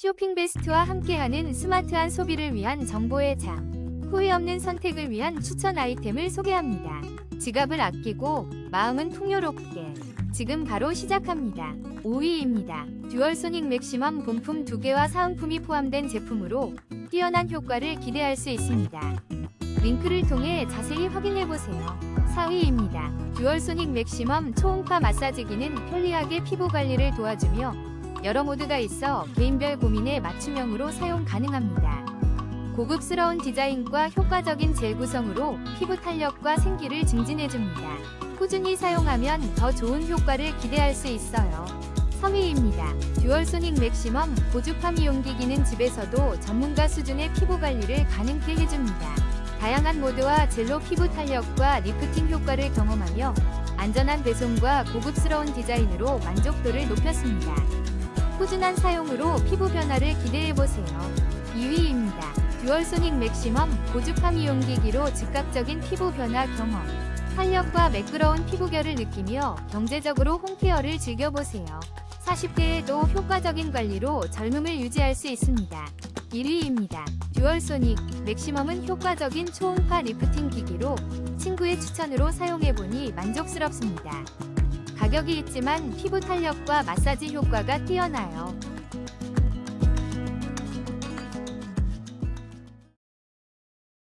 쇼핑 베스트와 함께하는 스마트한 소비를 위한 정보의 장. 후회 없는 선택을 위한 추천 아이템을 소개합니다. 지갑을 아끼고 마음은 풍요롭게. 지금 바로 시작합니다. 5위입니다. 듀얼 소닉 맥시멈 본품 2개와 사은품이 포함된 제품으로 뛰어난 효과를 기대할 수 있습니다. 링크를 통해 자세히 확인해보세요. 4위입니다. 듀얼 소닉 맥시멈 초음파 마사지기는 편리하게 피부 관리를 도와주며 여러 모드가 있어 개인별 고민에 맞춤형으로 사용 가능합니다. 고급스러운 디자인과 효과적인 젤 구성으로 피부 탄력과 생기를 증진해줍니다. 꾸준히 사용하면 더 좋은 효과를 기대할 수 있어요. 3위입니다. 듀얼 소닉 맥시멈 고주파 미 용기기는 집에서도 전문가 수준의 피부 관리를 가능케 해줍니다. 다양한 모드와 젤로 피부 탄력과 리프팅 효과를 경험하며 안전한 배송과 고급스러운 디자인으로 만족도를 높였습니다. 꾸준한 사용으로 피부 변화를 기대해보세요. 2위입니다. 듀얼소닉 맥시멈 고주파 미용기기로 즉각적인 피부 변화 경험. 탄력과 매끄러운 피부결을 느끼며 경제적으로 홈케어를 즐겨보세요. 40대에도 효과적인 관리로 젊음을 유지할 수 있습니다. 1위입니다. 듀얼소닉 맥시멈은 효과적인 초음파 리프팅 기기로 친구의 추천으로 사용해보니 만족스럽습니다. 가격이 있지만 피부 탄력과 마사지 효과가 뛰어나요.